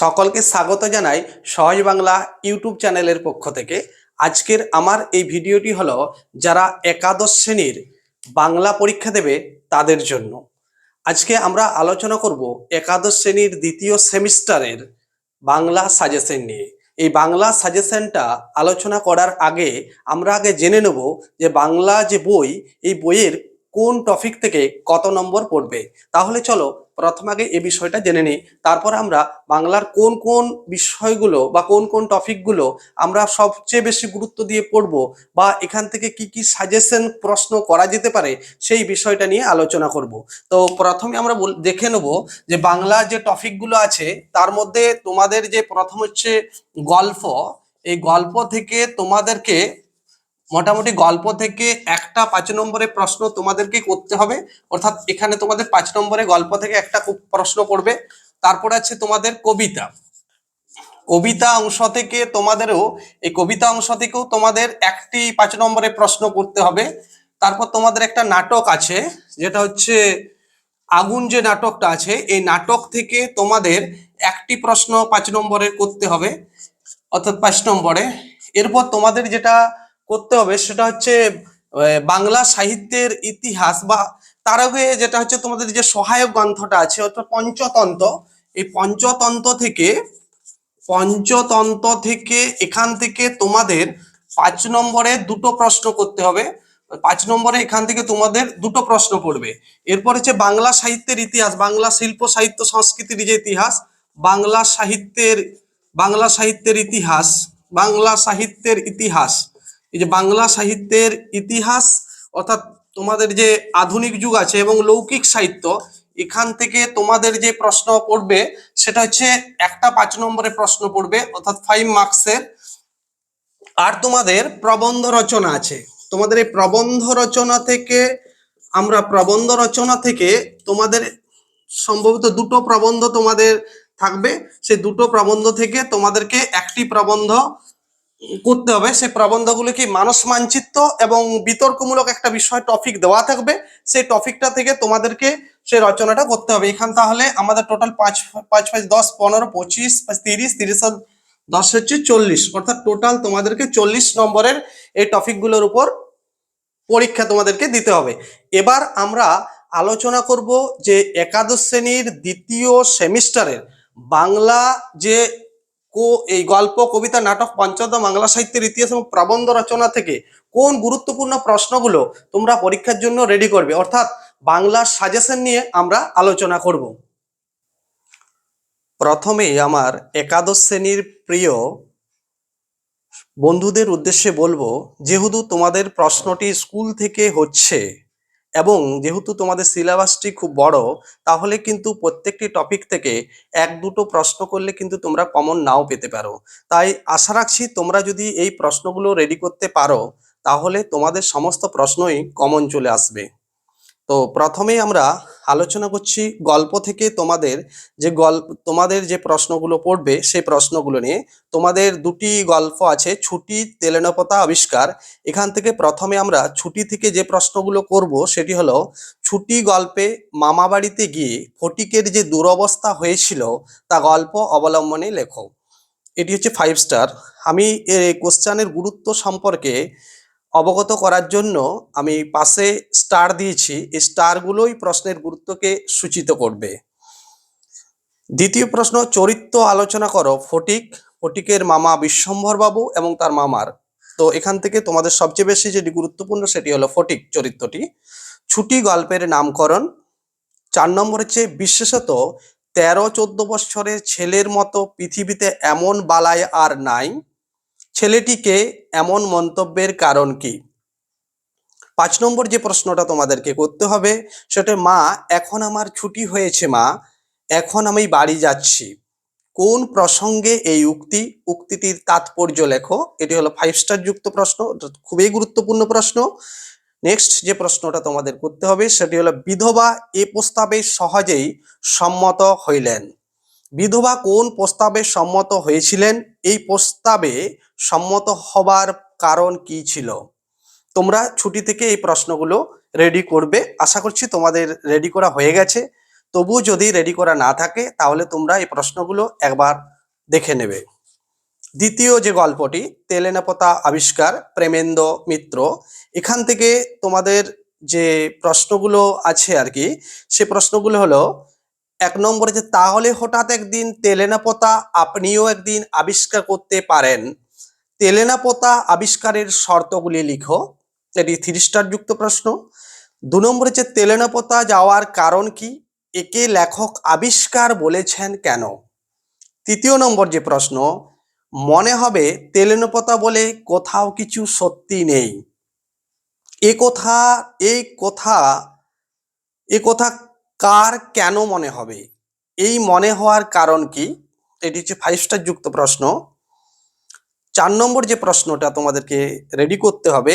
সকলকে স্বাগত জানাই সহজ বাংলা ইউটিউব চ্যানেলের পক্ষ থেকে। আজকের আমার এই ভিডিওটি হলো, যারা একাদশ শ্রেণির বাংলা পরীক্ষা দেবে তাদের জন্য। আজকে আমরা আলোচনা করব একাদশ শ্রেণির দ্বিতীয় সেমিস্টারের বাংলা সাজেশন নিয়ে। এই বাংলা সাজেশনটা আলোচনা করার আগে আমরা আগে জেনে নেব যে বাংলা যে বই, এই বইয়ের কোন টপিক থেকে কত নম্বর পড়বে। তাহলে চলো প্রথম আগে এই বিষয়টা জেনে নিই। তারপর আমরা বাংলার কোন কোন বিষয়গুলো বা কোন কোন টপিকগুলো আমরা সবচেয়ে বেশি গুরুত্ব দিয়ে পড়ব বা এখান থেকে কি কি সাজেশন, প্রশ্ন করা যেতে পারে সেই বিষয়টা নিয়ে আলোচনা করব। তো প্রথমে আমরা দেখে নেব যে বাংলা যে টপিকগুলো আছে, তার মধ্যে তোমাদের যে প্রথম হচ্ছে গল্প, এই গল্প থেকে তোমাদেরকে মোটামুটি গল্প থেকে একটা পাঁচ নম্বরের প্রশ্ন তোমাদেরকে করতে হবে। অর্থাৎ এখানে তোমাদের পাঁচ নম্বরে গল্প থেকে একটা প্রশ্ন পড়বে। তারপর আছে তোমাদের কবিতা। কবিতা অংশ থেকে তোমাদেরও, এই কবিতা অংশ থেকেও তোমাদের একটি পাঁচ নম্বরে প্রশ্ন করতে হবে। তারপর তোমাদের একটা নাটক আছে, যেটা হচ্ছে আগুন যে নাটকটা আছে, এই নাটক থেকে তোমাদের একটি প্রশ্ন পাঁচ নম্বরে করতে হবে। অর্থাৎ পাঁচ নম্বরে। এরপর তোমাদের যেটা করতে হবে, সেটা হচ্ছে বাংলা সাহিত্যের ইতিহাস বা তার আগে যেটা হচ্ছে তোমাদের যে সহায়ক গ্রন্থটা আছে, অর্থাৎ পঞ্চতন্ত্র, এই পঞ্চতন্ত্র থেকে পঞ্চতন্ত্র থেকে এখান থেকে তোমাদের পাঁচ নম্বরে দুটো প্রশ্ন করতে হবে, পাঁচ নম্বরে এখান থেকে তোমাদের দুটো প্রশ্ন পড়বে। এরপর হচ্ছে বাংলা সাহিত্যের ইতিহাস, বাংলা শিল্প, সাহিত্য, সংস্কৃতির যে ইতিহাস, বাংলা সাহিত্যের বাংলা সাহিত্যের ইতিহাস, বাংলা সাহিত্যের ইতিহাস যে বাংলা সাহিত্যের ইতিহাস, অর্থাৎ তোমাদের যে আধুনিক যুগ আছে এবং লৌকিক সাহিত্য, এখান থেকে তোমাদের যে প্রশ্ন পড়বে, সেটা হচ্ছে একটা পাঁচ নম্বরে প্রশ্ন পড়বে, অর্থাৎ ফাইভ মার্কসের আর তোমাদের প্রবন্ধ রচনা আছে। তোমাদের এই প্রবন্ধ রচনা থেকে, আমরা প্রবন্ধ রচনা থেকে তোমাদের সম্ভবত দুটো প্রবন্ধ তোমাদের থাকবে। সেই দুটো প্রবন্ধ থেকে তোমাদেরকে একটি প্রবন্ধ করতে হবে। সেই প্রবন্ধগুলো কি মানস মানচিত্র এবং বিতর্কমূলক একটা বিষয় টপিক দেওয়া থাকবে। সেই টপিকটা থেকে তোমাদেরকে সেই রচনাটা করতে হবে। এখান তাহলে আমাদের টোটাল পাঁচ পাঁচ পাঁচ, দশ, পনেরো, পঁচিশ পাঁচ তিরিশ তিরিশ দশ হচ্ছে চল্লিশ। অর্থাৎ টোটাল তোমাদেরকে চল্লিশ নম্বরের এই টপিকগুলোর উপর পরীক্ষা তোমাদেরকে দিতে হবে। এবার আমরা আলোচনা করব যে একাদশ শ্রেণির দ্বিতীয় সেমিস্টারের বাংলা যে কো, এই গল্প, কবিতা, নাটক পঞ্চদশ বাংলা সাহিত্যের ইতিহাস এবং প্রবন্ধ রচনা থেকে কোন গুরুত্বপূর্ণ প্রশ্নগুলো তোমরা পরীক্ষার জন্য রেডি করবে? অর্থাৎ বাংলার সাজেশন নিয়ে আমরা আলোচনা করব। প্রথমেই আমার একাদশ শ্রেণির প্রিয় বন্ধুদের উদ্দেশ্যে বলব, যেহেতু তোমাদের প্রশ্নটি স্কুল থেকে হচ্ছে এবং যেহেতু তোমাদের সিলেবাসটি খুব বড়, তাহলে কিন্তু প্রত্যেকটি টপিক থেকে এক দুটো প্রশ্ন করলে কিন্তু তোমরা কমন নাও পেতে পারো। তাই আশা রাখছি তোমরা যদি এই প্রশ্নগুলো রেডি করতে পারো, তাহলে তোমাদের সমস্ত প্রশ্নই কমন চলে আসবে। তো প্রথমেই আমরা আলোচনা করছি গল্প থেকে তোমাদের যে গল্প তোমাদের যে প্রশ্নগুলো পড়বে সেই প্রশ্নগুলো নিয়ে। তোমাদের দুটি গল্প আছে, ছুটি, তেলেনপতা, আবিষ্কার। এখান থেকে প্রথমে আমরা ছুটি থেকে যে প্রশ্নগুলো করব সেটি হলো, ছুটি গল্পে মামা বাড়িতে গিয়ে ফটিকের যে দুরবস্থা হয়েছিল তা গল্প অবলম্বনে লেখো। এটি হচ্ছে ফাইভ স্টার আমি কোশ্চানের গুরুত্ব সম্পর্কে অবগত করার জন্য আমি পাশে স্টার দিয়েছি। এই স্টারগুলোই প্রশ্নের গুরুত্বকে সূচিত করবে। দ্বিতীয় প্রশ্ন, চরিত্র আলোচনা করো। ফটিক, ফটিকের মামা বিশ্বম্ভর বাবু এবং তার মামার। তো এখান থেকে তোমাদের সবচেয়ে বেশি যেটি গুরুত্বপূর্ণ সেটি হলো ফটিক চরিত্রটি। ছুটি গল্পের নামকরণ। চার নম্বর হচ্ছে, বিশেষত তেরো চোদ্দ বছরের ছেলের মতো পৃথিবীতে এমন বালায় আর নাই। ছেলেটিকে এমন মন্তব্যের কারণ কি? পাঁচ নম্বর যে প্রশ্নটা তোমাদেরকে করতে হবে, সেটা মা, এখন আমার ছুটি হয়েছে মা, এখন আমি বাড়ি যাচ্ছি। কোন প্রসঙ্গে এই উক্তি, উক্তিটির তাৎপর্য লেখো? এটি হলো ফাইভ স্টার যুক্ত প্রশ্ন খুবই গুরুত্বপূর্ণ প্রশ্ন। নেক্সট যে প্রশ্নটা তোমাদের করতে হবে, সেটি হলো, বিধবা এ প্রস্তাবে সহজেই সম্মত হইলেন। বিধবা কোন প্রস্তাবে সম্মত হয়েছিলেন? এই প্রস্তাবে সম্মত হবার কারণ কি ছিল? তোমরা ছুটি থেকে এই প্রশ্নগুলো রেডি করবে। আশা করছি তোমাদের রেডি করা হয়ে গেছে। তবু যদি রেডি করা না থাকে, তাহলে তোমরা এই প্রশ্নগুলো একবার দেখে নেবে। দ্বিতীয় যে গল্পটি, তেলেনাপতা আবিষ্কার, প্রেমেন্দ্র মিত্র, এখান থেকে তোমাদের যে প্রশ্নগুলো আছে আর কি, সে প্রশ্নগুলো হলো, এক নম্বরে যে তাহলে হঠাৎ একদিন তেলেনাপতা আপনিও একদিন আবিষ্কার করতে পারেন। তেলেনাপতা আবিষ্কারের শর্তগুলি লিখো। এটি থ্রি স্টার যুক্ত প্রশ্ন। দু নম্বরে যে তেলেনাপতা যাওয়ার কারণ কি? একে লেখক আবিষ্কার বলেছেন কেন? তৃতীয় নম্বর যে প্রশ্ন, মনে হবে তেলেনাপতা বলে কোথাও কিছু সত্যি নেই। এ কথা এই কথা, এ কথা কার কেন মনে হবে? এই মনে হওয়ার কারণ কি? এটি হচ্ছে ফাইভ স্টার যুক্ত প্রশ্ন। চার নম্বর যে প্রশ্নটা তোমাদেরকে রেডি করতে হবে,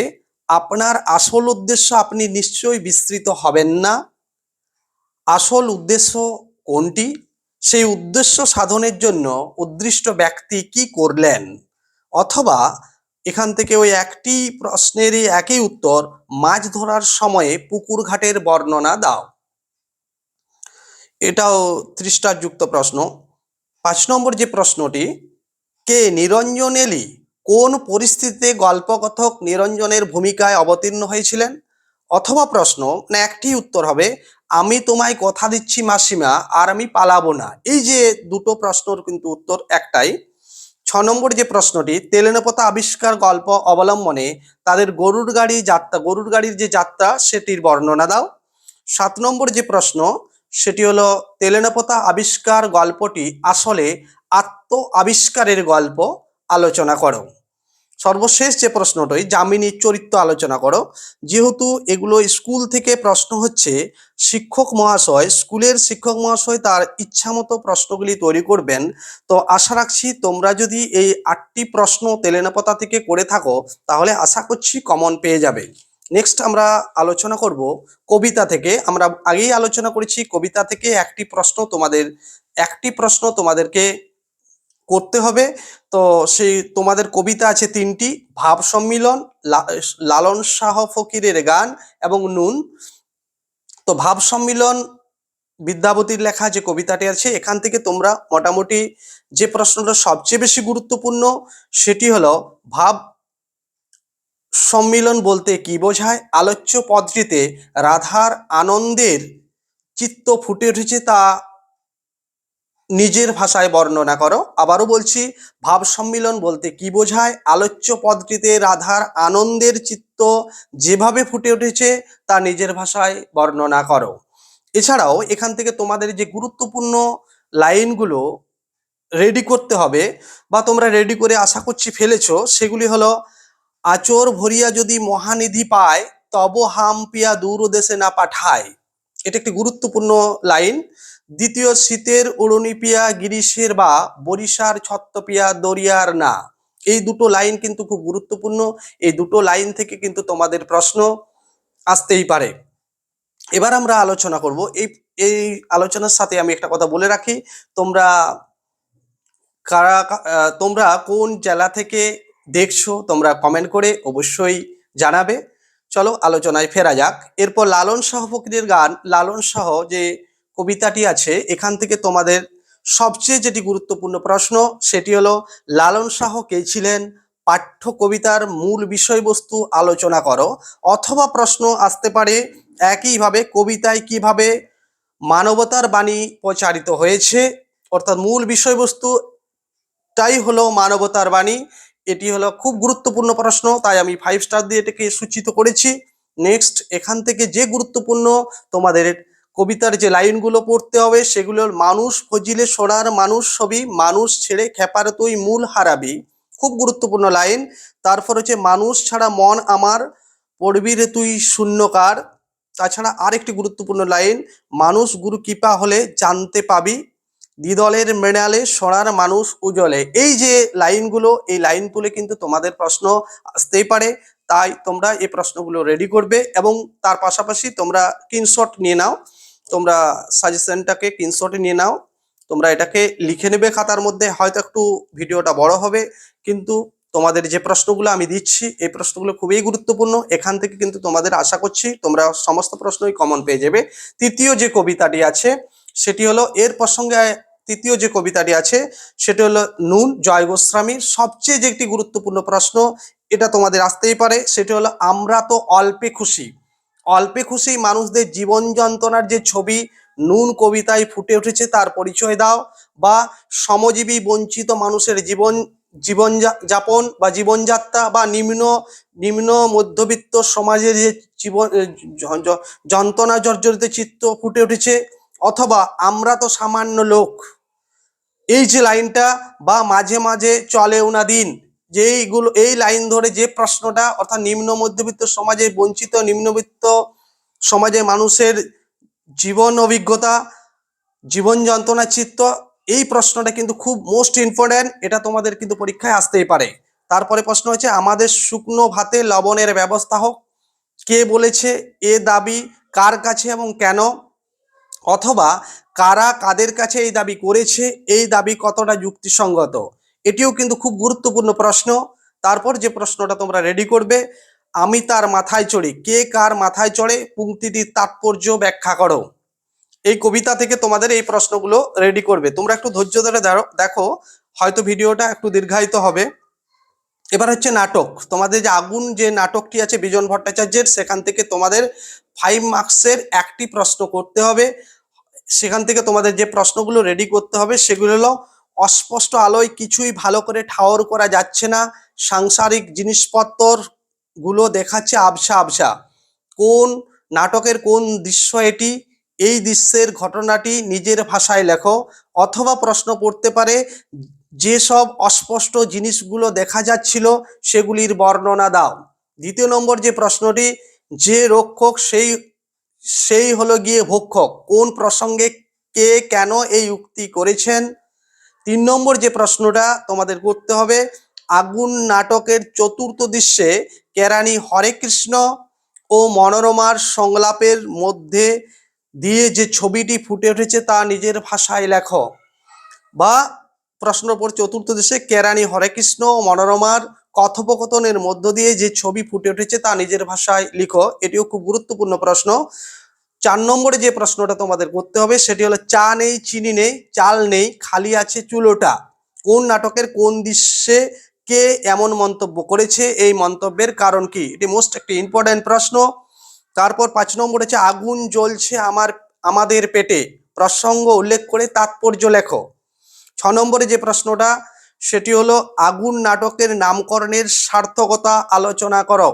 আপনার আসল উদ্দেশ্য আপনি নিশ্চয়ই বিস্তৃত হবেন না। আসল উদ্দেশ্য কোনটি? সেই উদ্দেশ্য সাধনের জন্য উদ্দিষ্ট ব্যক্তি কি করলেন? অথবা এখান থেকে ওই একটি প্রশ্নেরই একই উত্তর, মাছ ধরার সময়ে পুকুর ঘাটের বর্ণনা দাও। এটাও ত্রিস্টার যুক্ত প্রশ্ন। পাঁচ নম্বর যে প্রশ্নটি কে নিরঞ্জন এলি? কোন পরিস্থিতিতে গল্পকথক নিরঞ্জনের ভূমিকায় অবতীর্ণ হয়েছিলেন? অথবা প্রশ্ন, না, একটি উত্তর হবে, আমি তোমায় কথা দিচ্ছি মাসিমা, আর আমি পালাবো না। এই যে দুটো প্রশ্নর কিন্তু উত্তর একটাই। ছ নম্বর যে প্রশ্নটি, তেলেনপতা আবিষ্কার গল্প অবলম্বনে তাদের গরুর গাড়ি যাত্রা, গরুর গাড়ির যে যাত্রা, সেটির বর্ণনা দাও। সাত নম্বর যে প্রশ্ন, সেটি হলো, তেলেনপতা আবিষ্কার গল্পটি আসলে আত্ম আবিষ্কারের গল্প আলোচনা করো। সর্বশেষ যে প্রশ্নটি জামিনীর চরিত্র আলোচনা করো। যেহেতু এগুলো স্কুল থেকে প্রশ্ন হচ্ছে, শিক্ষক মহাশয়, স্কুলের শিক্ষক মহাশয় তার ইচ্ছামতো প্রশ্নগুলি তৈরি করবেন, তো আশা রাখছি তোমরা যদি এই আটটি প্রশ্ন তেলেনাপতা থেকে করে থাকো, তাহলে আশা করছি কমন পেয়ে যাবে। নেক্সট আমরা আলোচনা করব কবিতা থেকে। আমরা আগেই আলোচনা করেছি, কবিতা থেকে একটি প্রশ্ন তোমাদের, একটি প্রশ্ন তোমাদেরকে করতে হবে। তো সেই তোমাদের কবিতা আছে তিনটি, ভাব সম্মিলন লালন শাহ ফকিরের গান এবং নুন। তো ভাব সম্মিলন বিদ্যাপতির লেখা যে কবিতাটি আছে, এখান থেকে তোমরা মোটামুটি যে প্রশ্নটা সবচেয়ে বেশি গুরুত্বপূর্ণ, সেটি হলো, ভাব সম্মিলন বলতে কি বোঝায়? আলোচ্য পদটিতে রাধার আনন্দের চিত্ত ফুটে উঠেছে তা নিজের ভাষায় বর্ণনা করো। আবারও বলছি ভাব সম্মিলন বলতে কি বোঝায়? আলোচ্য পদটিতে রাধার আনন্দের চিত্ত যেভাবে ফুটে উঠেছে, তা নিজের ভাষায় বর্ণনা করো। এছাড়াও এখান থেকে তোমাদের যে গুরুত্বপূর্ণ লাইনগুলো রেডি করতে হবে, বা তোমরা রেডি করে আশা করছি ফেলেছো, সেগুলি হলো, আচর ভরিয়া যদি মহানিধি পায়, তব হাম পিয়া দূর দেশে না পাঠায়। এটা একটি গুরুত্বপূর্ণ লাইন। দ্বিতীয় শীতের উড়নি পিয়া, গিরিশের বা বরিশার ছত্তপিয়া দরিয়ার না। এই দুটো লাইন কিন্তু খুব গুরুত্বপূর্ণ। এই দুটো লাইন থেকে কিন্তু তোমাদের প্রশ্ন আসতেই পারে। এবার আমরা আলোচনা করব। এই এই আলোচনার সাথে আমি একটা কথা বলে রাখি। তোমরা কারা তোমরা কোন জেলা থেকে দেখছ, তোমরা কমেন্ট করে অবশ্যই জানাবে। চলো আলোচনায় ফেরা যাক। এরপর লালন শাহ ফকিরের গান। লালন শাহ যে কবিতাটি আছে, এখান থেকে তোমাদের সবচেয়ে যেটি গুরুত্বপূর্ণ প্রশ্ন, সেটি হলো, লালন শাহ কে ছিলেন? পাঠ্য কবিতার মূল বিষয়বস্তু আলোচনা করো। অথবা প্রশ্ন আসতে পারে, একইভাবে কবিতায় কীভাবে মানবতার বাণী প্রচারিত হয়েছে, অর্থাৎ মূল বিষয়বস্তু টাই হলো মানবতার বাণী। এটি হলো খুব গুরুত্বপূর্ণ প্রশ্ন, তাই আমি ফাইভ স্টার দিয়ে এটাকে সূচিত করেছি। নেক্সট এখান থেকে যে গুরুত্বপূর্ণ তোমাদের কবিতার যে লাইনগুলো পড়তে হবে সেগুলো হলো, মানুষ ফজিলে সোনার মানুষ ছবি মানুষ ছেড়ে খেপার তুই মূল হারাবি। খুব গুরুত্বপূর্ণ লাইন। তারপর হচ্ছে মানুষ ছাড়া মন আমার পড়বি রে তুই শূন্যকার। তাছাড়া আরেকটি গুরুত্বপূর্ণ লাইন মানুষ গুরু কৃপা হলে জানতে পাবি। দ্বিদলের মৃণালে সোনার মানুষ উজলে এই যে লাইনগুলো এই লাইন তুলে কিন্তু তোমাদের প্রশ্ন আসতেই পারে। তাই তোমরা এই প্রশ্নগুলো রেডি করবে এবং তার পাশাপাশি তোমরা স্ক্রিনশট নিয়ে নাও। তোমরা সাজেশনটাকে স্ক্রিনশটে নিয়ে নাও। তোমরা এটাকে লিখে নেবে খাতার মধ্যে, হয়তো একটু ভিডিওটা বড় হবে। কিন্তু তোমাদের যে প্রশ্নগুলো আমি দিচ্ছি, এই প্রশ্নগুলো খুবই গুরুত্বপূর্ণ। এখান থেকে কিন্তু তোমাদের আশা করছি তোমরা সমস্ত প্রশ্নই কমন পেয়ে যাবে। তৃতীয় যে কবিতাটি আছে, সেটি হলো, এর প্রসঙ্গে তৃতীয় যে কবিতাটি আছে, সেটি হলো, নুন জয় গোস্বামীর সবচেয়ে যে একটি গুরুত্বপূর্ণ প্রশ্ন, এটা তোমাদের আসতেই পারে। সেটি হলো, আমরা তো অল্পে খুশি। অল্পে খুশি মানুষদের জীবন যন্ত্রণার যে ছবি, নুন কবিতায় ফুটে উঠেছে তার পরিচয় দাও বা সমজীবী বঞ্চিত মানুষের জীবন জীবন যাপন বা জীবনযাত্রা বা নিম্ন নিম্ন মধ্যবিত্ত সমাজের যে জীবন যন্ত্রণা জর্জরিত চিত্র ফুটে উঠেছে অথবা আমরা তো সামান্য লোক। এই যে লাইনটা বা মাঝে মাঝে চলেও না দিন যে এইগুলো এই লাইন ধরে যে প্রশ্নটা, অর্থাৎ নিম্ন মধ্যবিত্ত সমাজে বঞ্চিত, নিম্নবিত্ত সমাজে মানুষের জীবন অভিজ্ঞতা, জীবন যন্ত্রণা চিত্ত, এই প্রশ্নটা কিন্তু খুব মোস্ট ইম্পর্ট্যান্ট এটা তোমাদের কিন্তু পরীক্ষায় আসতেই পারে। তারপরে প্রশ্ন হচ্ছে, আমাদের শুকনো ভাতে লবণের ব্যবস্থা হোক। কে বলেছে, এ দাবি কার কাছে এবং কেন? অথবা কারা কাদের কাছে এই দাবি করেছে? এই দাবি কতটা যুক্তিসঙ্গত? এটিও কিন্তু খুব গুরুত্বপূর্ণ প্রশ্ন। তারপর যে প্রশ্নটা তোমরা রেডি করবে, আমি তার মাথায় চড়ি। কে কার মাথায় চড়ে? পংক্তিটির তাৎপর্য ব্যাখ্যা করো। এই কবিতা থেকে তোমাদের এই প্রশ্নগুলো রেডি করবে। তোমরা একটু ধৈর্য ধরে দেখো, হয়তো ভিডিওটা একটু দীর্ঘায়িত হবে। এবার হচ্ছে নাটক। তোমাদের যে আগুন যে নাটকটি আছে, বিজন ভট্টাচার্যের, সেখান থেকে তোমাদের ফাইভ মার্কসের একটি প্রশ্ন করতে হবে। সেখান থেকে তোমাদের যে প্রশ্নগুলো রেডি করতে হবে, সেগুলো হলো অস্পষ্ট আলোয় কিছুই ভালো করে ঠাওর করা যাচ্ছে না। সাংসারিক জিনিসপত্রগুলো দেখাচ্ছে আবসা আবসা কোন নাটকের কোন দৃশ্য এটি? এই দৃশ্যের ঘটনাটি নিজের ভাষায় লেখো। অথবা প্রশ্ন পড়তে পারে, যেসব অস্পষ্ট জিনিসগুলো দেখা যাচ্ছিল সেগুলির বর্ণনা দাও। দ্বিতীয় নম্বর যে প্রশ্নটি, যে রক্ষক সেই সেই হলো গিয়ে ভক্ষক। কোন প্রসঙ্গে কে কেন এই উক্তি করেছেন? তিন নম্বর যে প্রশ্নটা তোমাদের করতে হবে, আগুন নাটকের চতুর্থ দৃশ্যে কেরানি হরে কৃষ্ণ ও মনোরমার সংলাপের মধ্যে দিয়ে যে ছবিটি ফুটে উঠেছে তা নিজের ভাষায় লেখো। বা প্রশ্ন পর চতুর্থ দেশে কেরানি হরেকৃষ্ণ ও মনোরমার কথোপকথনের মধ্য দিয়ে যে ছবি ফুটে উঠেছে তা নিজের ভাষায় লিখো। এটিও খুব গুরুত্বপূর্ণ প্রশ্ন। চার নম্বরে যে প্রশ্নটা তোমাদের করতে হবে, সেটি হলো চা নেই, চিনি নেই, চাল নেই, খালি আছে চুলোটা। কোন নাটকের কোন দৃশ্যে কে এমন মন্তব্য করেছে? এই মন্তব্যের কারণ কি? এটি মোস্ট একটি ইম্পর্ট্যান্ট প্রশ্ন। তারপর পাঁচ নম্বর হচ্ছে, আগুন জ্বলছে আমার, আমাদের পেটে। প্রসঙ্গ উল্লেখ করে তাৎপর্য লেখো। ছ নম্বরে যে প্রশ্নটা, সেটি হলো, আগুন নাটকের নামকরণের সার্থকতা আলোচনা করো।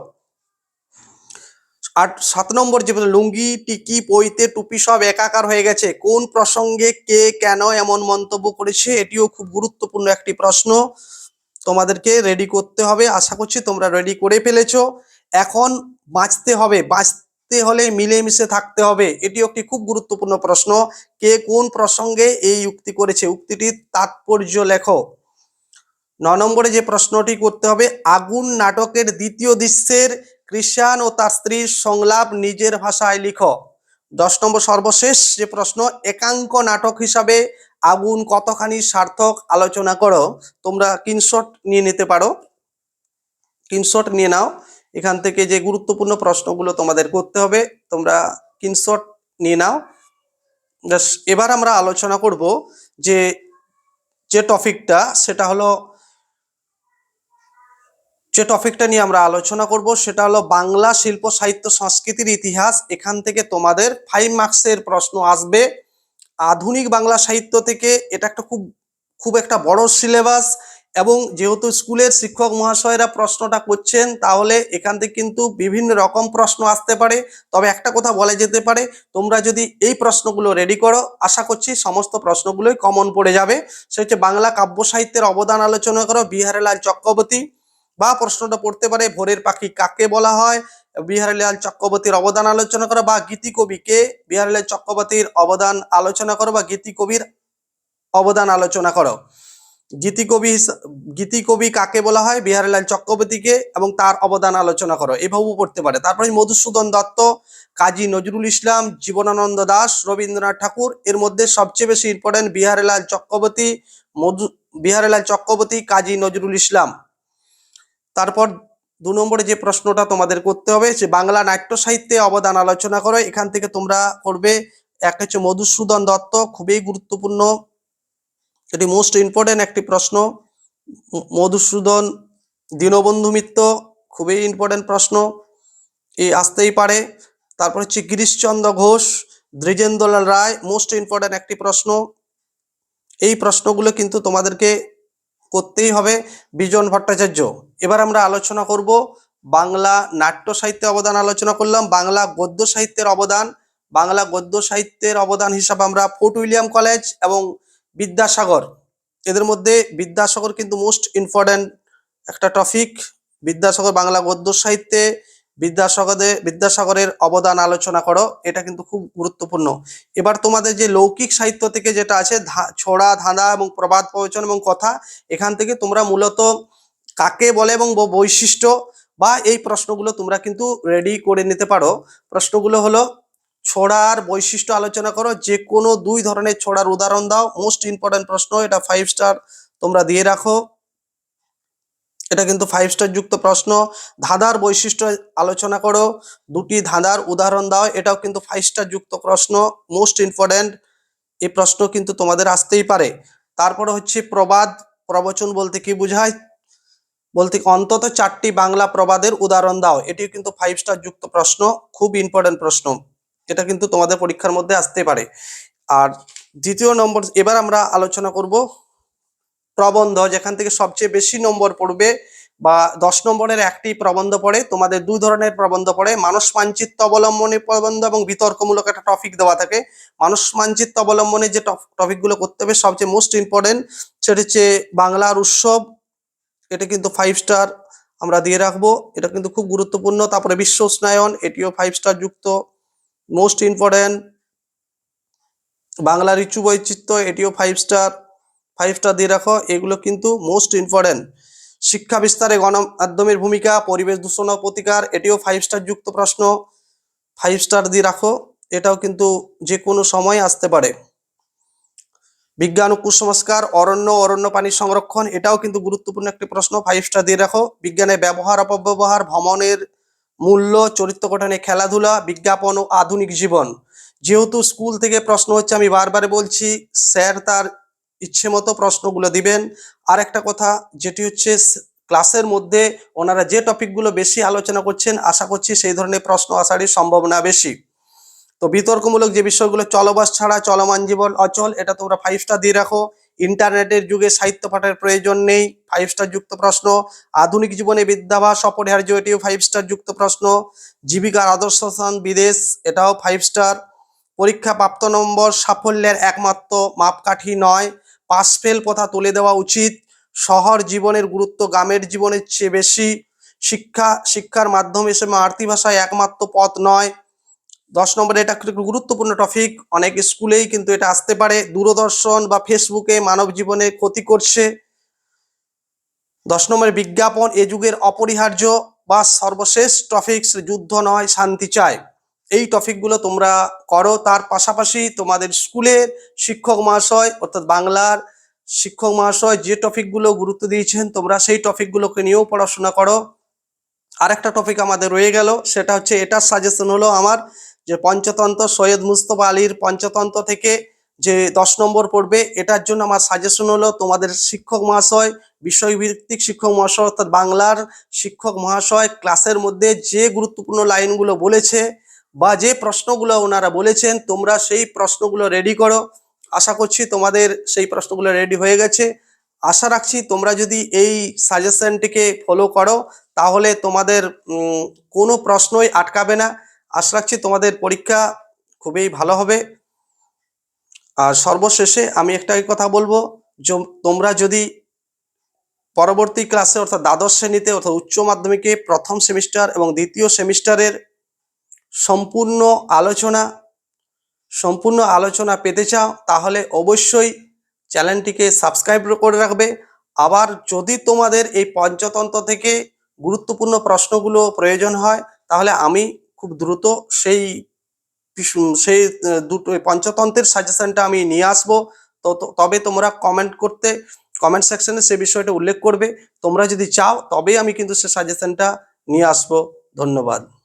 আট সাত নম্বর যে লুঙ্গি, টিকি পইতে টুপি সব একাকার হয়ে গেছে। কোন প্রসঙ্গে কে কেন এমন মন্তব্য করেছে, এটিও খুব গুরুত্বপূর্ণ একটি প্রশ্ন। তোমাদেরকে রেডি করতে হবে, আশা করছি তোমরা রেডি করে ফেলেছো। এখন বাঁচতে হবে, বাঁচতে হলে মিলেমিশে থাকতে হবে এটি একটি খুব গুরুত্বপূর্ণ প্রশ্ন। কে কোন প্রসঙ্গে এই উক্তি করেছে? উক্তিটির তাৎপর্য লেখো। ন নম্বরে যে প্রশ্নটি করতে হবে, আগুন নাটকের দ্বিতীয় দৃশ্যের কৃষাণ ও তার স্ত্রীর সংলাপ নিজের ভাষায় লিখো। দশ নম্বর সর্বশেষ যে প্রশ্ন, একাঙ্ক নাটক হিসাবে আগুন কতখানি সার্থক আলোচনা করো, তোমরা কিনশট নিয়ে নিতে পারো। কিনশট নিয়ে নাও। এখান থেকে যে গুরুত্বপূর্ণ প্রশ্নগুলো তোমাদের করতে হবে, তোমরা কিনশট নিয়ে নাও। এবার আমরা আলোচনা করব যে যে টপিকটা সেটা হলো যে টপিকটা নিয়ে আমরা আলোচনা করব সেটা হলো বাংলা শিল্প সাহিত্য সংস্কৃতির ইতিহাস। এখান থেকে তোমাদের ফাইভ মার্কসের প্রশ্ন আসবে। আধুনিক বাংলা সাহিত্য থেকে এটা একটা খুব খুব একটা বড় সিলেবাস এবং যেহেতু স্কুলের শিক্ষক মহাশয়রা প্রশ্নটা করছেন, তাহলে এখান থেকে কিন্তু বিভিন্ন রকম প্রশ্ন আসতে পারে। তবে একটা কথা বলা যেতে পারে, তোমরা যদি এই প্রশ্নগুলো রেডি করো, আশা করছি সমস্ত প্রশ্নগুলোই কমন পড়ে যাবে। সে হচ্ছে বাংলা কাব্য সাহিত্যের অবদান আলোচনা করো, বিহারীলাল চক্রবর্তী। বা প্রশ্নটা পড়তে পারে, ভোরের পাখি কাকে বলা হয়, বিহারীলাল চক্রবর্তীর অবদান আলোচনা করো বা গীতি কবি কে, বিহারীলাল চক্রবর্তীর অবদান আলোচনা করো বা গীতি কবির অবদান আলোচনা করো। গীতি কবি গীতি কবি কাকে বলা হয়, বিহারীলাল চক্রবর্তীকে এবং তার অবদান আলোচনা করো। এভাবেও পড়তে পারে। তারপরে মধুসূদন দত্ত, কাজী নজরুল ইসলাম, জীবনানন্দ দাস, রবীন্দ্রনাথ ঠাকুর, এর মধ্যে সবচেয়ে বেশি ইম্পর্টেন্ট বিহারীলাল চক্রবর্তী, মধু, বিহারীলাল চক্রবর্তী, কাজী নজরুল ইসলাম। তারপর দু নম্বরে যে প্রশ্নটা তোমাদের করতে হবে, যে বাংলা নাট্য সাহিত্যে অবদান আলোচনা করো। এখান থেকে তোমরা করবে একটা হচ্ছে মধুসূদন দত্ত, খুবই গুরুত্বপূর্ণ। এটি মোস্ট ইম্পর্টেন্ট একটি প্রশ্ন। মধুসূদন, দীনবন্ধু মিত্র, খুবই ইম্পর্টেন্ট প্রশ্ন। এই আসতেই পারে। তারপর হচ্ছে গিরিশচন্দ্র ঘোষ, দ্বিজেন্দ্রলাল রায় মোস্ট ইম্পর্টেন্ট একটি প্রশ্ন। এই প্রশ্নগুলো কিন্তু তোমাদেরকে করতেই হবে বিজন ভট্টাচার্য। এবার আমরা আলোচনা করব বাংলা নাট্য সাহিত্যে অবদান আলোচনা করলাম, বাংলা গদ্য সাহিত্যের অবদান। বাংলা গদ্য সাহিত্যের অবদান হিসাবে আমরা ফোর্ট উইলিয়াম কলেজ এবং বিদ্যাসাগর, এদের মধ্যে বিদ্যাসাগর কিন্তু মোস্ট ইম্পর্ট্যান্ট একটা টপিক বিদ্যাসাগর বাংলা গদ্য সাহিত্যে বিদ্যাসাগরের বিদ্যাসাগরের অবদান আলোচনা করো, এটা কিন্তু খুব গুরুত্বপূর্ণ। এবার তোমাদের যে লৌকিক সাহিত্য থেকে যেটা আছে ছড়া, ধাঁধা এবং প্রবাদ প্রবচন এবং কথা, এখান থেকে তোমরা মূলত কাকে বলে এবং বৈশিষ্ট্য বা এই প্রশ্নগুলো তোমরা কিন্তু রেডি করে নিতে পারো। প্রশ্নগুলো হলো, ছড়ার বৈশিষ্ট্য আলোচনা করো, যে কোনো দুই ধরনের ছড়ার উদাহরণ দাও। মোস্ট ইম্পর্টেন্ট প্রশ্ন, এটা ফাইভ স্টার তোমরা দিয়ে রাখো। এটা কিন্তু ফাইভ স্টার যুক্ত প্রশ্ন। ধাঁধার বৈশিষ্ট্য আলোচনা করো। দুটি ধাঁধার উদাহরণ দাও, এটাও কিন্তু ফাইভ স্টার যুক্ত প্রশ্ন মোস্ট ইম্পর্টেন্ট এই প্রশ্ন কিন্তু তোমাদের আসতেই পারে। তারপরে হচ্ছে প্রবাদ, প্রবচন বলতে কি বোঝায়? বলতে অন্তত চারটি বাংলা প্রবাদের উদাহরণ দাও। এটিও কিন্তু ফাইভ স্টার যুক্ত প্রশ্ন, খুব ইম্পর্টেন্ট প্রশ্ন। এটা কিন্তু তোমাদের পরীক্ষার মধ্যে আসতে পারে। আর দ্বিতীয় নম্বর, এবার আমরা আলোচনা করব প্রবন্ধ, যেখান থেকে সবচেয়ে বেশি নম্বর পড়বে বা দশ নম্বরের একটি প্রবন্ধ পড়ে, তোমাদের দু ধরনের প্রবন্ধ পড়ে। মানুষ মানচিত্র অবলম্বনে প্রবন্ধ এবং বিতর্কমূলক একটা টপিক দেওয়া থাকে। মানুষ মানচিত্র অবলম্বনে যে টপিকগুলো করতে হবে, সবচেয়ে মোস্ট ইম্পর্টেন্ট সেটা হচ্ছে বাংলার উৎসব। এটা কিন্তু ফাইভ স্টার আমরা দিয়ে রাখব। এটা কিন্তু খুব গুরুত্বপূর্ণ। তারপরে বিশ্ব উষ্ণায়ন, এটিও ফাইভ স্টার যুক্ত। মোস্ট ইম্পর্টেন্ট বাংলার ঋতু বৈচিত্র্য, এটিও ফাইভ স্টার ফাইভ স্টার দিয়ে রাখো, এগুলো কিন্তু মোস্ট ইম্পর্টেন্ট শিক্ষা বিস্তারে গণমাধ্যমের ভূমিকা, পরিবেশ দূষণ ও প্রতিকার, এটিও ফাইভ স্টার যুক্ত প্রশ্ন। ফাইভ স্টার দিয়ে রাখো, এটাও কিন্তু যে কোনো সময় আসতে পারে। বিজ্ঞান ও কুসংস্কার, অরণ্য অরণ্য পানি সংরক্ষণ, এটাও কিন্তু গুরুত্বপূর্ণ একটি প্রশ্ন। ফাইভ স্টার দিয়ে রাখো বিজ্ঞানের ব্যবহার, অপব্যবহার, ভ্রমণের মূল্য, চরিত্র গঠনে খেলাধুলা, বিজ্ঞাপন ও আধুনিক জীবন। যেহেতু স্কুল থেকে প্রশ্ন হচ্ছে, আমি বারবার বলছি স্যার তার ইচ্ছে মতো প্রশ্নগুলো দিবেন। আর একটা কথা, যেটি হচ্ছে ক্লাসের মধ্যে ওনারা যে টপিকগুলো বেশি আলোচনা করছেন, আশা করছি সেই ধরনের প্রশ্ন আসারই সম্ভাবনা বেশি। তো বিতর্কমূলক যে বিষয়গুলো, চলবাস ছাড়া চলমান জীবন অচল, এটা তোমরা ফাইভ স্টার দিয়ে রাখো। ইন্টারনেটের যুগে সাহিত্য পাঠের প্রয়োজন নেই ফাইভ স্টার যুক্ত প্রশ্ন। আধুনিক জীবনে বিদ্যাভাস, অপরিহার্য, এটিও ফাইভ স্টার যুক্ত প্রশ্ন। জীবিকার আদর্শ স্থান বিদেশ, এটাও ফাইভ স্টার পরীক্ষা প্রাপ্ত নম্বর সাফল্যের একমাত্র মাপকাঠি নয়। পাস ফেল কথা তুলে দেওয়া উচিত। শহর জীবনের গুরুত্ব গ্রামের জীবনের চেয়ে বেশি। শিক্ষা, শিক্ষার মাধ্যম হিসেবে মাতৃভাষায় একমাত্র পথ নয়। দশ নম্বরে এটা গুরুত্বপূর্ণ টপিক অনেক স্কুলেই কিন্তু এটা আসতে পারে। দূরদর্শন বা ফেসবুকে মানব জীবনে ক্ষতি করছে। দশ নম্বরে বিজ্ঞাপন এ যুগের অপরিহার্য বা সর্বশেষ টপিকস যুদ্ধ নয়, শান্তি চায় এই টপিকগুলো তোমরা করো। তার পাশাপাশি তোমাদের স্কুলের শিক্ষক মহাশয়, অর্থাৎ বাংলার শিক্ষক মহাশয় যে টপিকগুলো গুরুত্ব দিয়েছেন, তোমরা সেই টপিকগুলোকে নিয়েও পড়াশোনা করো। আরেকটা টপিক আমাদের রয়ে গেল, সেটা হচ্ছে এটার সাজেশন হলো আমার যে পঞ্চতন্ত্র সৈয়দ মুস্তফা আলীর পঞ্চতন্ত্র থেকে যে দশ নম্বর পড়বে, এটার জন্য আমার সাজেশন হলো তোমাদের শিক্ষক মহাশয়, বিষয়ভিত্তিক শিক্ষক মহাশয়, অর্থাৎ বাংলার শিক্ষক মহাশয় ক্লাসের মধ্যে যে গুরুত্বপূর্ণ লাইনগুলো বলেছে বা যে প্রশ্নগুলো ওনারা বলেছেন, তোমরা সেই প্রশ্নগুলো রেডি করো। আশা করছি তোমাদের সেই প্রশ্নগুলো রেডি হয়ে গেছে। আশা রাখছি তোমরা যদি এই সাজেশনটিকে ফলো করো, তাহলে তোমাদের কোনো প্রশ্নই আটকাবে না। আশা রাখছি তোমাদের পরীক্ষা খুবই ভালো হবে। আর সর্বশেষে আমি একটাই কথা বলব তোমরা যদি পরবর্তী ক্লাসে অর্থাৎ দ্বাদশ শ্রেণীতে অর্থাৎ উচ্চ মাধ্যমিকে প্রথম সেমিস্টার এবং দ্বিতীয় সেমিস্টারের সম্পূর্ণ আলোচনা সম্পূর্ণ আলোচনা পেতে চাও, তাহলে অবশ্যই চ্যানেলটিকে সাবস্ক্রাইব করে রাখবে। আবার যদি তোমাদের এই পঞ্চতন্ত্র থেকে গুরুত্বপূর্ণ প্রশ্নগুলো প্রয়োজন হয়, তাহলে আমি খুব দ্রুত সেই সেই দুটো পঞ্চতন্ত্রের সাজেশনটা আমি নিয়ে আসব। তো- তবে তোমরা কমেন্ট করতে কমেন্ট সেকশনে সে বিষয়টা উল্লেখ করবে। তোমরা যদি চাও, তবেই আমি কিন্তু সে সাজেশনটা নিয়ে আসব। ধন্যবাদ।